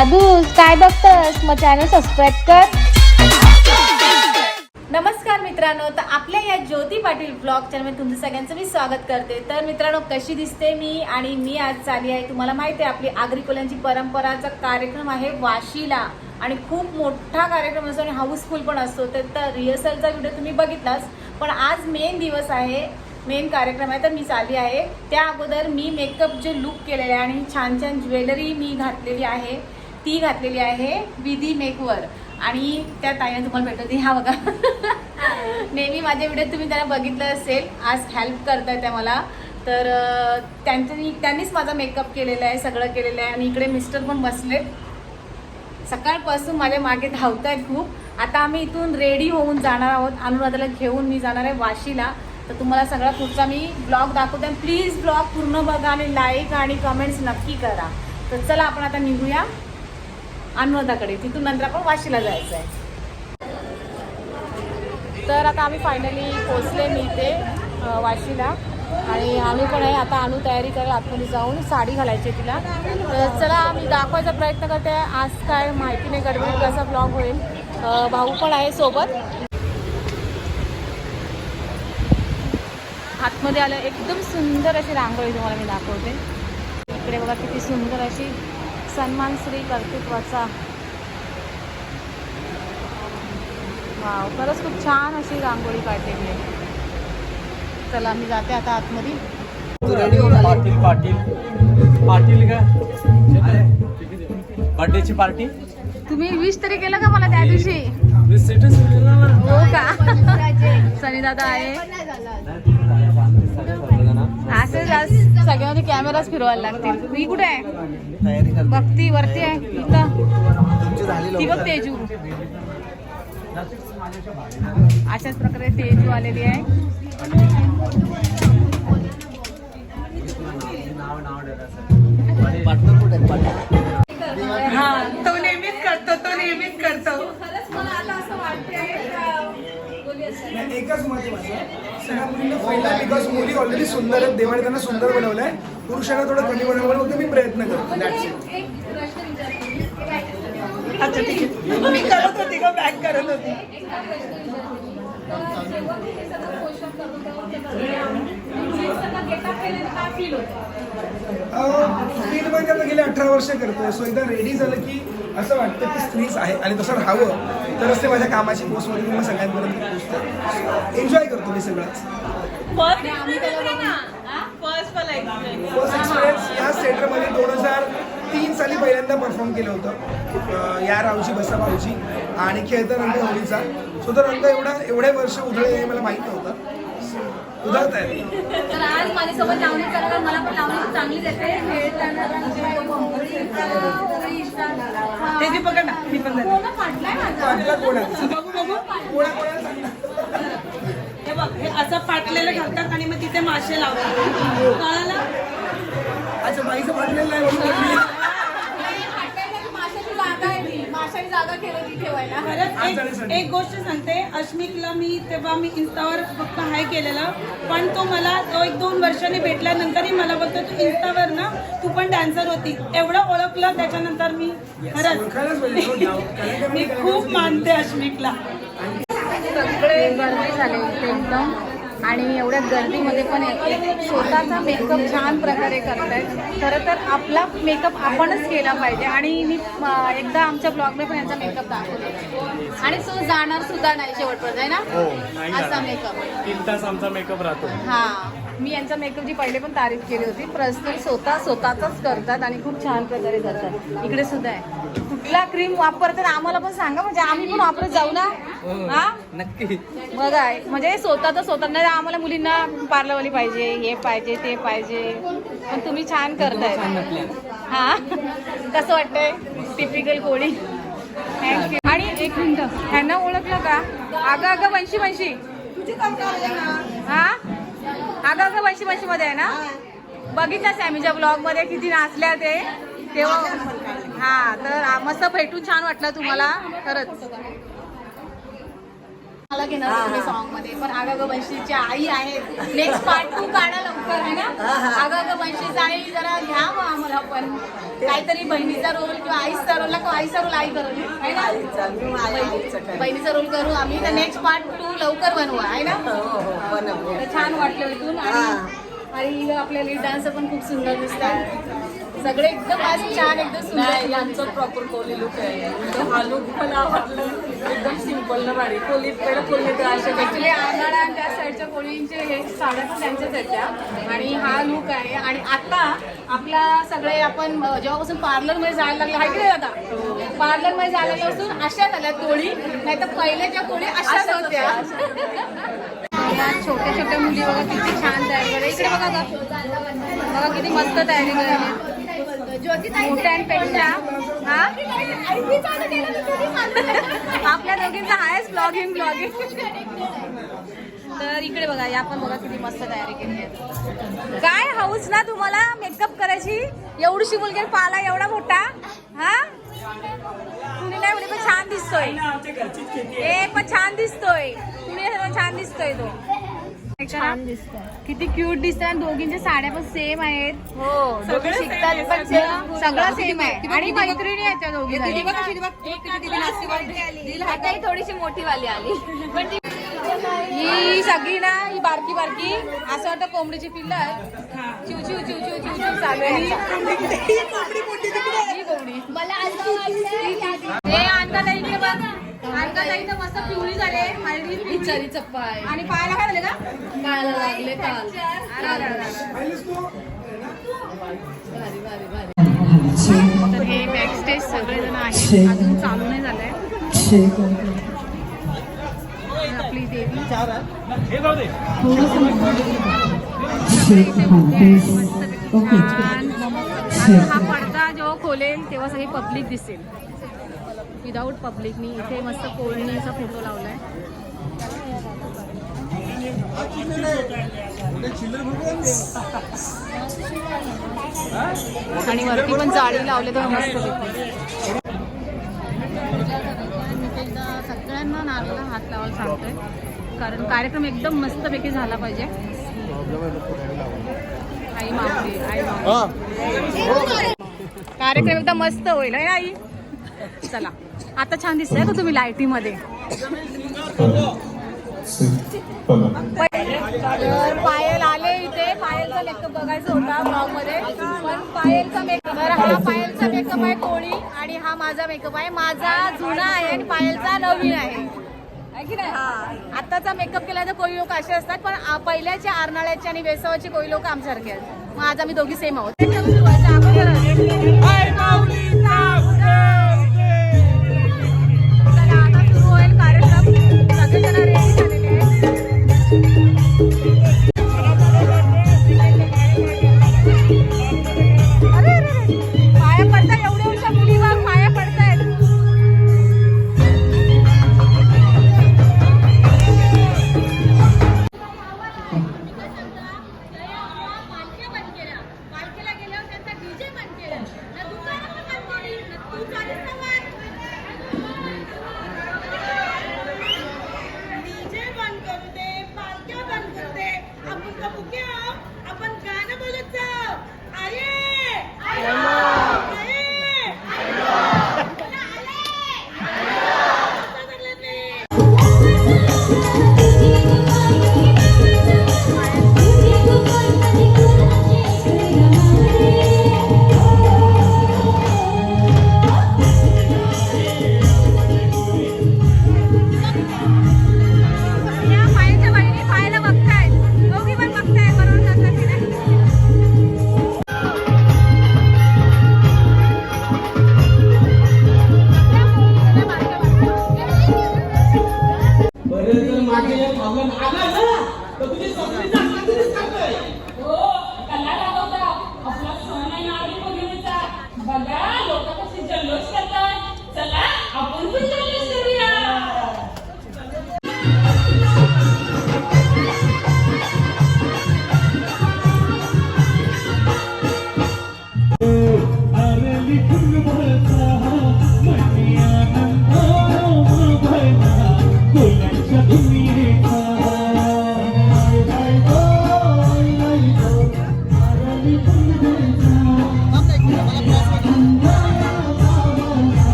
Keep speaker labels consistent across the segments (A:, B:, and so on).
A: दादू काय बघतस? मग channel subscribe कर.
B: नमस्कार मित्रांनो तर आपल्या या ज्योती पाटील ब्लॉग चॅनलमध्ये तुमचं सगळ्यांचं मी स्वागत करते. तर मित्रांनो कशी दिसते मी आणि मी आज चाली आहे तुम्हाला माहिती आहे आपली आग्रिकोल्यांची परंपराचा कार्यक्रम आहे वाशीला. आणि खूप मोठा कार्यक्रम असतो आणि हाऊसफुल पण असतो. तर तर रिहर्सलचा व्हिडिओ तुम्ही बघितलाच. पण आज मेन दिवस आहे मेन कार्यक्रम आहे तर मी चालली आहे. त्या अगोदर मी मेकअप जे लुक केलेले आहे आणि छान छान ज्वेलरी मी घातलेली आहे. ती घातलेली आहे विधी मेकवर आणि त्या ताईने तुम्हाला भेटवते हा बघा. नेहमी माझे व्हिडिओ तुम्ही त्यांना बघितलं असेल आज हेल्प करताय त्या मला. तर अं, त्यांच्यानी त्यांनीच माझा मेकअप केलेला आहे सगळं केलेलं आहे. आणि इकडे मिस्टर पण बसलेत. सकाळपासून माझ्या मागे धावत आहेत खूप. आता आम्ही इथून रेडी होऊन जाणार आहोत. अनुराधाला घेऊन मी जाणार आहे वाशीला. तर तुम्हाला सगळा पुढचा मी ब्लॉग दाखवते. प्लीज ब्लॉग पूर्ण बघा आणि लाईक आणि कमेंट्स नक्की करा. तर चला आपण आता निघूया. अनुराधाकडे. तिथून नंतर आपण वाशीला जायचं आहे. तर आता आम्ही फायनली पोचले मी ते वाशीला. आणि आम्ही पण आहे आता आणू तयारी करेल आतमध्ये जाऊन साडी घालायची आहे तिला. तर चला मी दाखवायचा प्रयत्न करते. आज काय माहिती नाही गडबडीत कसा ब्लॉग होईल. भाऊ पण आहे सोबत. आतमध्ये आलं एकदम सुंदर अशी रांगोळी तुम्हाला मी दाखवते. इकडे बघा किती सुंदर अशी सन्मान श्री कर्तृत्वाचा. वाव खरंच खूप छान अशी रांगोळी काढलेली आहे. चला मी जाते आता आतमध्ये.
C: पाटील पाटील. पाटील का? बर्थडेची पार्टी
B: तुम्ही विश तरी केलं का मला त्या दिवशी? हो का? सनी दादा आहे. आज सगळ्यांनी कॅमेराच फिरवायला लागतील. मी कुठे आहे? भक्ती वरती आहे? इथं? ती बघ तेजू. अशाच प्रकारे तेजू आलेली आहे.
D: हा तो नेहमीच करतो तो नेहमीच करतो.
E: नाही, एकच मत आहे माझं सगळ्या मुलींना पहिला बिकॉज मुली ऑलरेडी सुंदर आहेत देवाने त्यांना सुंदर बनवलंय. पुरुषांना थोडं कमी बनवलं फक्त मी प्रयत्न करतो. That's it.
D: अच्छा ठीक आहे. मी करत होती का बॅक करत होती.
E: फील म्हणजे आता गेले अठरा वर्ष करतोय. सो एकदा रेडी झालं की असं वाटतं की स्त्रीच आहे आणि तसं राहावं. तरच ते माझ्या कामाची पोस्टमध्ये तुम्ही सगळ्यांपर्यंत पोचतं एन्जॉय करतो मी सगळंच.
D: फर्स्ट
E: एक्सपिरियन्स या थिएटरमध्ये दोन हजार तीन साली पहिल्यांदा परफॉर्म केलं होतं. या रावची बसा भाऊची आणि खेळता रंग होळीचा. सो तो रंग एवढा एवढे वर्ष उधळे हे मला माहीत नव्हतं. उधळत आहे
B: तर आज माझ्यासोबत लावणी करायला मला पण लावणी चांगलीच येते
D: ते जी पकड ना मी पण.
B: फाटलाय माझा?
E: कोण?
D: बघू बघू.
E: कोणा
D: हे बघ हे असं फाटलेलं घालतात आणि मग तिथे मासे लावतात. कळालं?
E: अच्छा बाईचं फाटलेलं नाही म्हणून म्हटली.
B: माशाची जागा आहे ती माशाची जागा केली ती ठेवायला?
D: एक एक गोष्ट सांगते अश्मिकला मी तेव्हा मी इन्स्टावर फक्त हाय केलेलं पण तो मला तो एक दोन वर्षांनी भेटल्यानंतरही मला बोलतो तू इन्स्टावर ना तू पण डान्सर होती. एवढं ओळखलं त्याच्यानंतर मी. खरंच.
E: की
D: मी खूप मानते अश्मिकला.
B: सगळे गर्दी झाले एकदम. आणि एवढ्या गर्दीमध्ये पण एक स्वतःचा मेकअप छान प्रकारे करतायत. खरं तर आपला मेकअप आपणच केला पाहिजे. आणि मी एकदा आमच्या ब्लॉगने पण यांचा मेकअप दाखवला आणि तो जाणार सुद्धा नाही शेवटपर्यंत आहे ना? असा मेकअप
C: तीन तास आमचा मेकअप राहतो.
B: हा. मी यांचा मेकअपची पहिले पण तारीफ केली होती पर्सनल स्वतः स्वतःचाच करतात आणि खूप छान प्रकारे करतात. इकडे सुद्धा आहे. कुठला क्रीम वापरतात आम्हाला पण सांगा म्हणजे आम्ही पण वापरत जाऊ ना? हा
C: नक्की.
B: बघा म्हणजे स्वतःच स्वतः नाही तर आम्हाला मुलींना पार्लरवाली पाहिजे हे पाहिजे ते पाहिजे. पण तुम्ही छान करताय. हा? कसं वाटतंय? टिपिकल कोळी. थँक्यू आणि एक मिनिट ह्यांना ओळखलं का? अगं अगं वंशी वंशी. हा? अगं अगं वंशी वंशी मध्ये आहे ना? बघितलं सॅमीच्या ब्लॉगमध्ये किती नाचल्या ते? तेव्हा हा तर मस्त भेटून छान वाटलं तुम्हाला. खरंच. मला घेणार तुम्ही सॉन्गमध्ये पण आगाग वंशीची आई आहे. नेक्स्ट पार्ट टू काढा लवकर आहे ना? आगाग वंशीचा आई जरा घ्या मग आम्हाला पण. काहीतरी बहिणीचा रोल किंवा आईचा रोल किंवा आईचा रोल आई करू आहे ना? बहिणी- बहिणीचा रोल करू आम्ही. तर नेक्स्ट पार्ट टू लवकर बनवू आहे ना? छान वाटलं इथून. आणि आणि आपल्या लीड डान्सर पण खूप सुंदर दिसतात. सगळे एकदम आज छान एकदम सुंदर.
F: आमचं प्रॉपर कोली लुक आहे. एकदम हा लुक मला आवडलं. एकदम सिंपल ना भारी. कोली पहिलं कोली तर असे
B: ऍक्च्युली आम्हाला आणि त्या साईडच्या कोळींचे हे साड्या पण त्यांच्याच आहेत त्या. आणि हा लुक आहे. आणि आता आपला सगळे आपण जेव्हापासून पार्लरमध्ये जायला लागलो आहे की नाही आता पार्लरमध्ये जायला लागल्यापासून अशा झाल्या कोळी. नाही तर पहिल्याच्या कोळी अशाच होत्या. छोट्या छोट्या मुली बघा किती छान तयारी इकडे बघा. बघा किती मस्त तयारी करायला. मोठ्यांपेक्षा हा? आपल्या दोघींचा आहेच ब्लॉगिंग ब्लॉगिंग तर इकडे बघा या पण बघा किती मस्त तयारी केली आहे. काय हाऊस ना तुम्हाला मेकअप करायची? एवढीशी मुलगी पाला एवढा मोठा? हा? कुणी नाही म्हणे पण छान दिसतोय. ए पण छान दिसतोय. म्हणे छान दिसतोय तो? छान किती क्यूट दिसत आणि दोघींच्या साड्या पण सेम आहेत. हो दोघी शिकतात पण. सगळं सेम आहे. आणि मैत्रिणी आहेत त्या दोघी
A: थोडीशी मोठी वाली आली. पण
B: ही सगळी ना ही बारकी बारकी असं वाटतं कोंबडीची पिल्ल आहे चिव चिव चिव चिव चिव चिव चालू आहे. कोंबडी
A: मला
B: हे आणता ताई तर मस्त पिवळी झाले हळदी पिवळी.
A: पाय.
B: आणि पायाला काय झाले का
A: लागले काल भारी भारी भारी.
B: तर हे बॅकस्टेज सगळेजण अजून चालू नाही झालंय. आपली देवी. हा पडदा जेव्हा खोलेल तेव्हा सगळी पब्लिक दिसेल. विदाऊट पब्लिकनी इथे मस्त कोळणीचा फोटो लावलाय. आणि वरती पण जाळी लावले तर मस्त सगळ्यांना नारळाला हात लावायला सांगतोय. कारण कार्यक्रम एकदम मस्तपैकी झाला पाहिजे. आई मावली आई मावली कार्यक्रम एकदम मस्त होईल. ना आई? चला. आता छान दिसतंय का तुम्ही लाईटीमध्ये? तर पायल आले इथे. पायलचा मेकअप बघायचा होता ब्लॉगमध्ये पण पायलचा मेकअप हा पायलचा मेकअप आहे कोळी आणि हा माझा मेकअप आहे. माझा जुना आहे आणि पायलचा नवीन आहे. आहे की नाही? आताचा मेकअप केला तर कोळी लोक असे असतात पण आ- पहिल्याच्या आरनाळ्याचे आणि वेसावाचे कोळी लोक आमच्यासारखे आहेत. मग आज आम्ही दोघी सेम आहोत. आहेत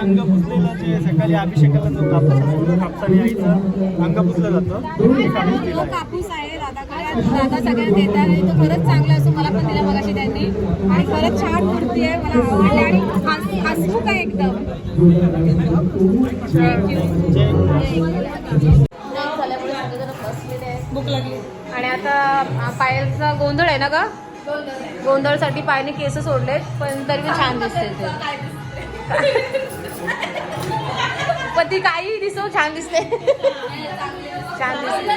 G: अंग पुसलेलं जे सकाळी अभिषेकाला जो कापूस असतो कापसाने आईचं अंग पुसलं जातं.
B: कापूस आहे दादाकडे आणि दादा सगळ्यांना देतात आणि तो खरंच चांगला असतो. मला पण दिला मगाशी त्यांनी. आणि खरंच छान मूर्ती आहे. मला आवडली आणि हस- हसमुख आहे एकदम?
D: भूक लागली.
B: आणि आता पायलचा गोंधळ आहे ना ग? गोंधळसाठी पायने केस सोडलेत पण तरी छान दिसते ते. पण ती काही दिसो छान दिसते. छान दिसते.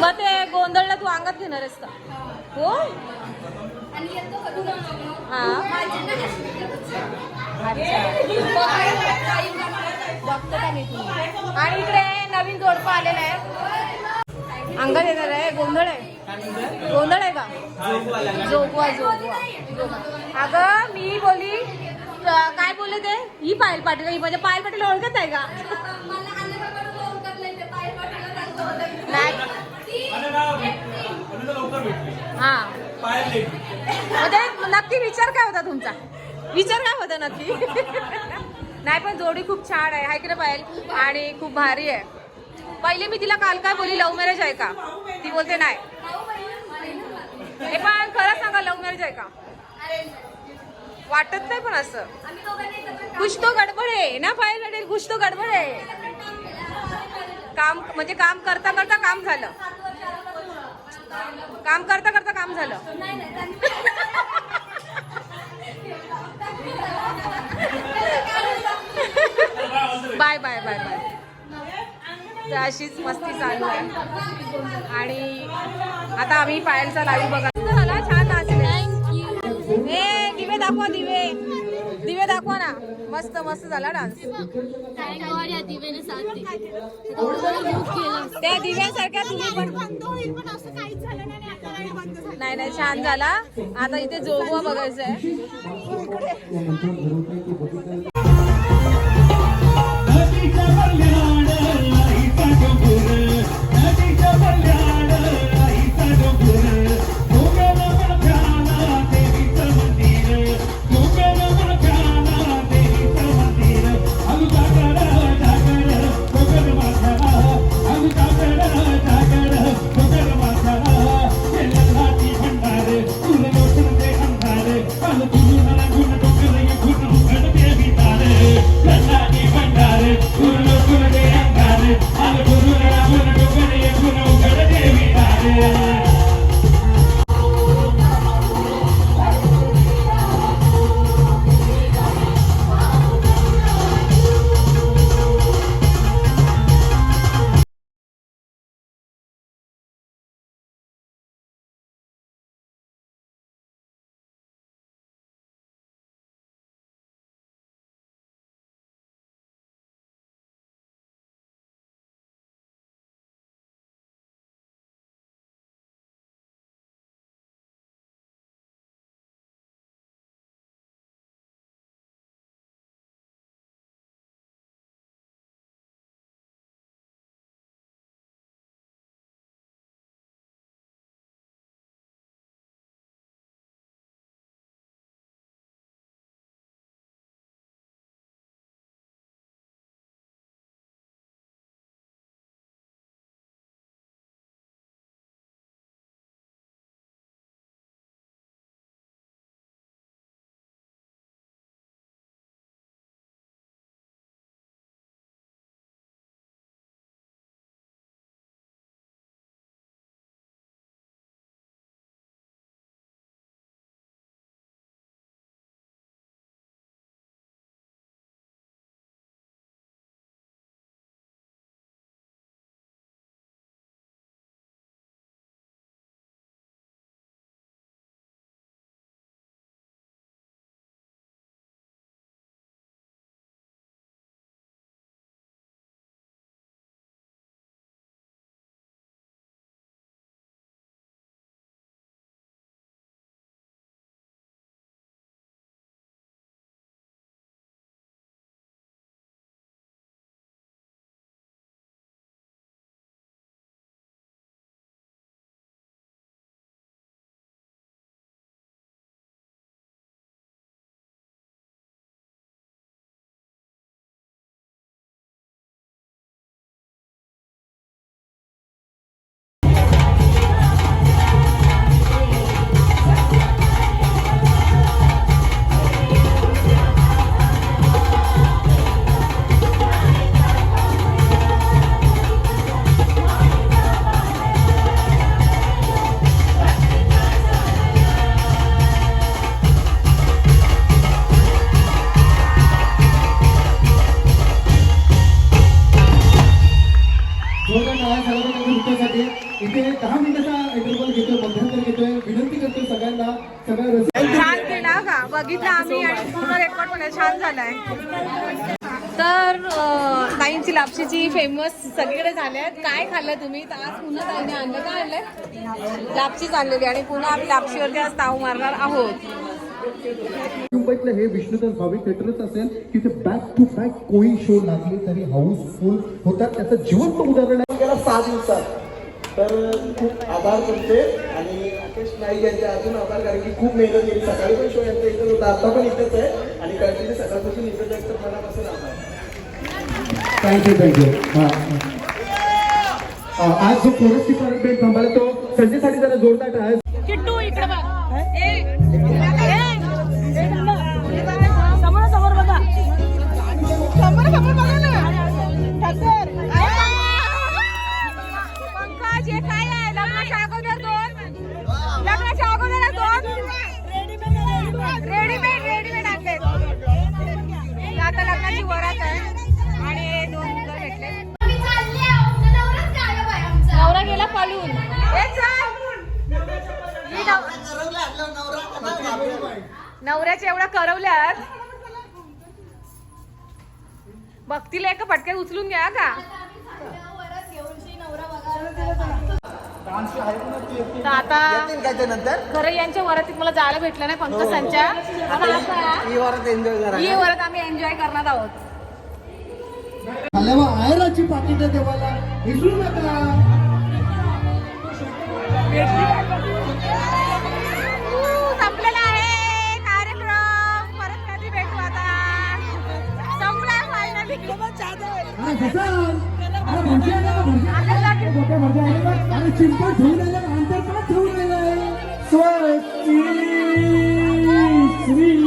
B: मग ते गोंधळला तू अंगात घेणार आहेस का? हो? हा. आणि इकडे नवीन जोडपं आलेलं आहे अंगात येणार आहे. गोंधळ आहे. गोंधळ आहे का? जोगवा जोगवा अगं मी बोली काय बोलले ते ही पायल पाटील ही म्हणजे पायल पाटील ओळखत आहे का? नाही हा. नक्की विचार काय होता तुमचा? विचार काय होता नक्की? नाही पण जोडी खूप छान आहे. हाय की नाही पायल? आणि खूप भारी आहे. पहिले मी तिला काल काय बोली लव्ह मॅरेज आहे का? ती बोलते नाही. हे पण खरं सांगा लव्ह मॅरेज आहे का? वाटत नाही पण असं. कुछ तो गडबड आहे. ना पायल पाटील कुछ तो गडबड आहे. काम म्हणजे काम करता करता काम झालं. काम करता करता काम झालं. Bye bye bye bye. तर अशीच मस्ती चालू आहे. आणि आता आम्ही पायलचा लाईव्ह बघा. मस्त मस्त झाला डान्स त्या दिव्यासारख्या तुम्ही पण नाही नाही छान झाला. आता इथे जोगवा बघायचं झाल्यात? काय खाल्लं तुम्ही? आज पुन्हा ताईने आणलं काय आणलंय लापशीच आणलेली आणि पुन्हा आम्ही लापशीवरती आज ताव मारणार आहोत.
H: मुंबईतलं हे विष्णुदास भावे थिएटरच असेल तिथे बॅक टू बॅक कोळी शो लागले तरी हाऊसफुल होतात. त्याचं जिवंत उदाहरण आहे.
C: गेला सहा दिवसात. तर खूप आभार तुमचे आणि राकेश नाईक यांचे अजून आभार कारण की खूप मेहनत केली. सकाळी पण शो यांचा इथंच होता आता पण इथंच आहे. आणि कंटिन्यू सकाळपासून इथंच आहे तर मनापासून आभार.
H: थँक्यू थँक्यू हां. आज जो कोरस डिपार्टमेंट थांबला तो संजयसाठी जरा जोरदार टाळ्या
B: ही नव- नवऱ्याच्या एवढ्या करवल्यात. भक्तीला एका फटक्यात उचलून घ्या का? आता खरं यांच्या वरातीत मला जायला भेटलं नाही पंकजांच्या
C: ही वरात एन्जॉय करा
B: ही वरात आम्ही एन्जॉय करणार आहोत.
H: आयराची पाकिटं देवाला विसरू नका. चिंपट ठेवून अंतर का ठेवून आले? स्वस्ती श्री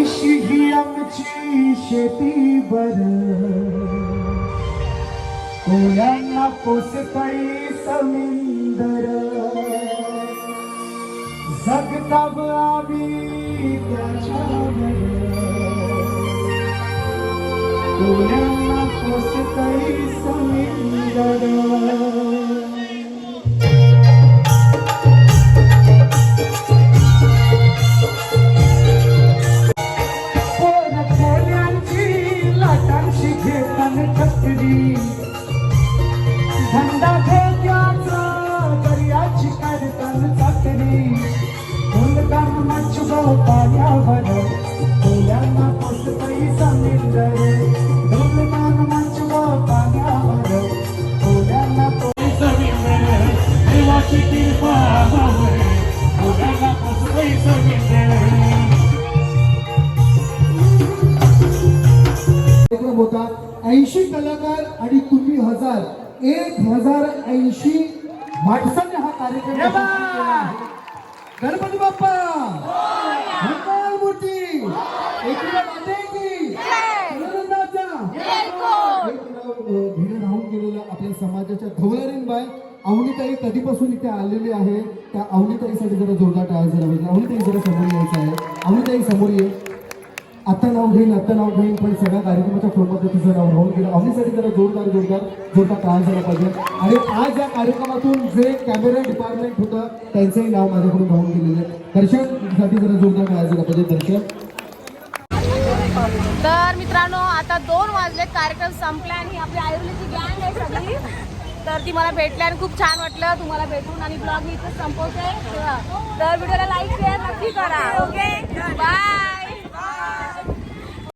H: अशी ही आमची शेती बर. कोळ्यांना पोसतई समिंदर जगता आम्ही त्याच्यावर कोळ्यांना पोसतई समिंदर. आणि समाजाच्या धवलरीन बाय अवनीताई कधीपासून इथे आलेली आहे त्या अवनीताईसाठी जरा जोरदार टाळा जरा पाहिजे अवनीताई जरा समोर यायचं आहे. अवनीताई समोर ये. आत्ता नाव घेईन आत्ता नाव घेईन पण सगळ्या कार्यक्रमाच्या फोनमध्ये तुझं नाव राहून गेलं. अवनीसाठी जरा जोरदार जोरदार जोरदार टाळा झाला पाहिजे आणि आज या कार्यक्रमातून जे कॅमेरा डिपार्टमेंट होतं त्यांचंही नाव माझ्याकडून राहून गेलेलं आहे. दर्शनसाठी जरा जोरदार टाळा झाला पाहिजे दर्शन
B: तर मित्रांनो आता दोन वाजले कार्यक्रम संपला आणि आपली आयुर्वेदिक गँग आहे सगळी. तर ती मला भेटली आणि खूप छान वाटलं तुम्हाला भेटून आणि ब्लॉग मी इथं संपवते. तर व्हिडिओला लाईक शेअर नक्की करा. Okay bye